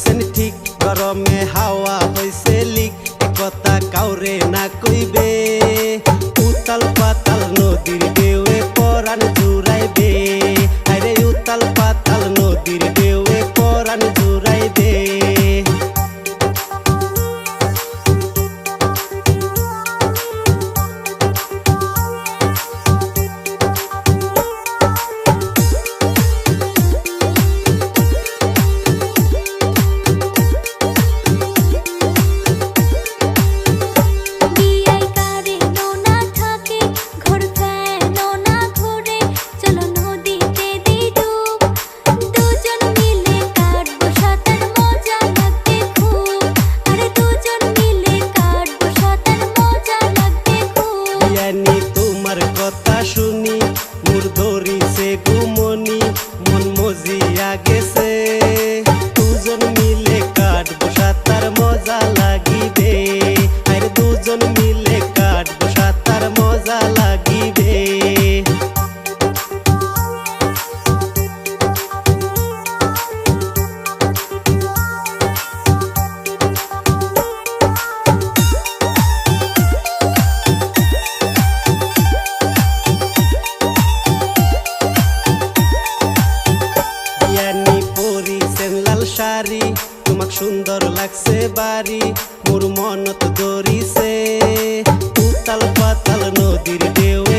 পাইছেন ঠিক গরমে, হাওয়া হইছে লিক। কথা কাউরে না কইবে। উতাল পাতাল নদীর ঢেউয়ে পরাণ জুড়াইবে আরে উতাল পাতাল নদীর ঢেউয়ে পরাণ গেছে দুজন মিলে কাটবো সাঁতার মজা লাগিবে আর দুজন তোমাক সুন্দর লাগছে বাড়ি। মোর মনত দরিছে তাল পাতাল নদীর ঢেউ।